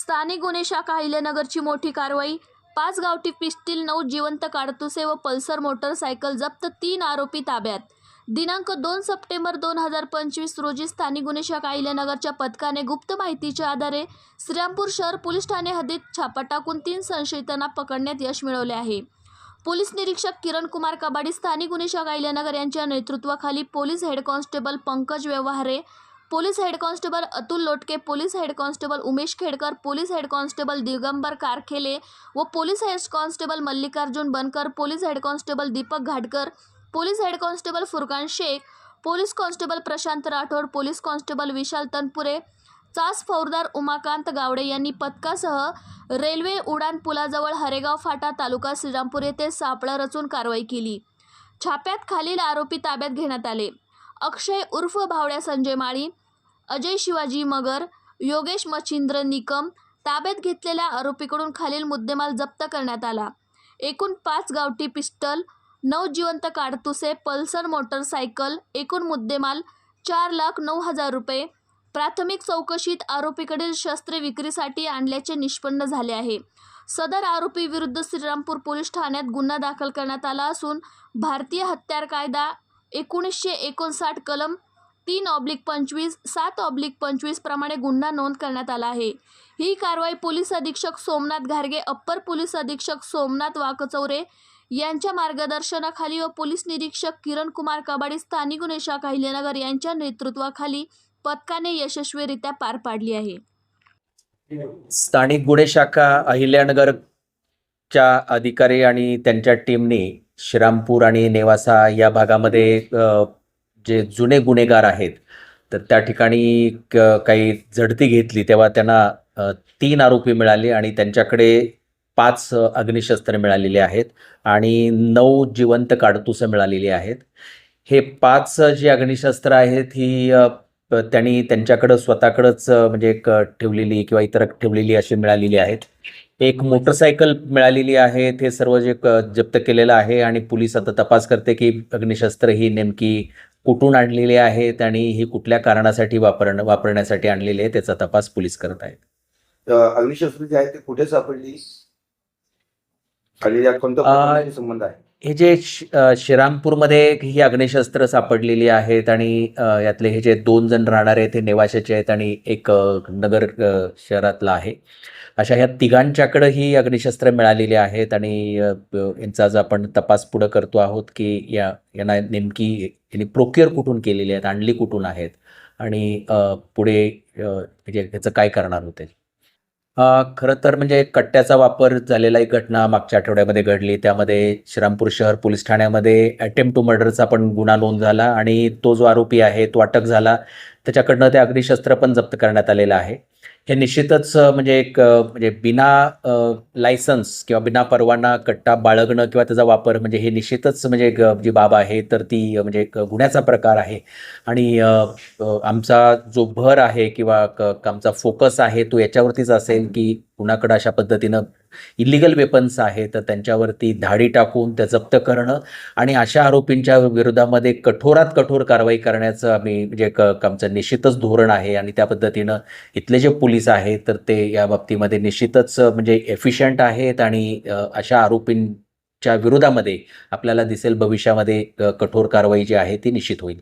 स्थानिक गुन्हे शाखा अहिल्यानगरची मोठी कारवाई. पाच गावठी पिस्टील नऊ जिवंत काडतुसे व पल्सर मोटरसायकल जप्त तीन आरोपी ताब्यात. दिनांक दोन सप्टेंबर दोन हजार पंचवीस रोजी स्थानिक गुन्हे शाखा अहिल्यानगरच्या पथकाने गुप्त माहितीच्या आधारे श्रीरामपूर शहर पोलीस ठाणे हद्दीत छापा टाकून तीन संशयितांना पकडण्यात यश मिळवले आहे. पोलीस निरीक्षक किरण कुमार कबाडी स्थानिक गुन्हे शाखा अहिल्यानगर यांच्या नेतृत्वाखाली police head constable Pankaj Vyavahare police head constable Atul Lotke police head constable Umesh Khedkar police head constable Digambar Karkhele व police head constable Mallikarjun Bankar police head constable Deepak Ghatkar police head constable Furkan Shaikh police constable Prashant Rathod police constable Vishal Tanpure Chas फौजदार उमाकांत गावडे यांनी पथकासह railway उडान पुलाजवळ हरेगाव फाटा तालुका श्रीरामपूर येथे सापळा रचून कारवाई केली. छाप्यात खालील आरोपी ताब्यात घेण्यात आले. अक्षय उर्फ भावड्या संजय माळी अजय शिवाजी मगर योगेश मच्छिंद्र निकम ताब्यात घेतलेल्या आरोपीकडून खालील मुद्देमाल जप्त करण्यात आला. एकूण पाच गावठी पिस्टल नऊ जिवंत काडतुसे पल्सर मोटरसायकल एकूण मुद्देमाल चार लाख नऊ हजार रुपये. प्राथमिक चौकशीत आरोपीकडील शस्त्रे विक्रीसाठी आणल्याचे निष्पन्न झाले आहे. सदर आरोपी विरुद्ध श्रीरामपूर पोलीस ठाण्यात गुन्हा दाखल करण्यात आला असून भारतीय हत्यार कायदा एकोणीसशे एकोणसाठ कलम तीन ऑब्लिक पंचवीस सात ऑब्लिक पंचवीस प्रमाणे गुन्हा नोंद करण्यात आला आहे. ही कारवाई पोलीस अधीक्षक सोमनाथ घारगे अप्पर पोलीस अधीक्षक सोमनाथ वाकचौरे यांच्या मार्गदर्शनाखाली व पोलीस निरीक्षक किरण कुमार कबाडी स्थानिक गुन्हे शाखा अहिल्यानगर यांच्या नेतृत्वाखाली पथकाने यशस्वीरित्या पार पाडली आहे. स्थानिक गुन्हे शाखा अहिल्यानगरच्या अधिकारी आणि त्यांच्या टीमने श्रीरामपूर आणि नेवासा या भागामध्ये जे जुने गुन्हेगार आहेत तर त्या ठिकाणी काही झडती घेतली तेव्हा त्यांना तीन आरोपी मिळाले आणि त्यांच्याकडे पाच अग्निशस्त्रे मिळालेली आहेत आणि नऊ जिवंत काडतुसं मिळालेली आहेत. हे पाच जी अग्निशस्त्र आहेत ही त्यांनी त्यांच्याकडं स्वतःकडंच म्हणजे एक ठेवलेली किंवा इतर ठेवलेली अशी मिळालेली आहेत. एक मोटरसायकल मिळालेली आहे ते सर्व जे क- जप्त केलेलं आहे आणि पोलीस आता तपास करते की अग्निशस्त्र ही नेमकी कुठून आणलेली आहेत आणि ही कुठल्या कारणासाठी वापर वापरण्यासाठी आणलेली आहे त्याचा तपास पोलीस करत आहेत. अग्निशस्त्र जे आहे ते कुठे सापडली? संबंध आहे? हे जे श्रीरामपूरमध्ये ही अग्निशस्त्र सापडलेली आहेत आणि यातले हे जे दोन जण राहणारे आहेत हे नेवाशाचे आहेत आणि एक नगर शहरातला आहे. अशा ह्या तिघांच्याकडं ही अग्निशस्त्र मिळालेली आहेत आणि यांचा आज आपण तपास पुढं करतो आहोत की या यांना नेमकी यांनी प्रोक्युअर कुठून केलेली आहेत आणली कुठून आहेत आणि पुढे म्हणजे ह्याचं काय करणार होते? खरं तर म्हणजे कट्ट्याचा वापर झालेला एक घटना मागच्या आठवड्यामध्ये घडली. त्यामध्ये श्रीरामपूर शहर पोलीस ठाण्यामध्ये अटेम्प्ट टू मर्डरचा पण गुन्हा नोंद झाला आणि तो जो आरोपी आहे तो अटक झाला. त्याच्याकडनं ते अग्निशस्त्र पण जप्त करण्यात आलेलं आहे. हे निश्चितच म्हणजे एक म्हणजे बिना लायसन्स किंवा बिना परवाना कट्टा बाळगणं किंवा त्याचा वापर म्हणजे हे निश्चितच म्हणजे जी बाब आहे तर ती म्हणजे एक गुन्ह्याचा प्रकार आहे. आणि आमचा जो भर आहे किंवा क- आमचा फोकस आहे तो याच्यावरतीच असेल की कुणाकडं अशा पद्धतीनं इलिगल वेपन्स आहेत तर त्यांच्यावरती धाडी टाकून त्या जप्त करणं आणि अशा आरोपींच्या विरोधामध्ये कठोरात कठोर कारवाई करण्याचं आम्ही म्हणजे एक क- आमचं निश्चितच धोरण आहे आणि त्या पद्धतीनं इथले जे पोलीस आहेत तर ते या बाबतीमध्ये निश्चितच म्हणजे एफिशियंट आहेत आणि अशा आरोपींच्या विरोधामध्ये आपल्याला दिसेल भविष्यामध्ये कठोर कारवाई जी आहे ती निश्चित होईल.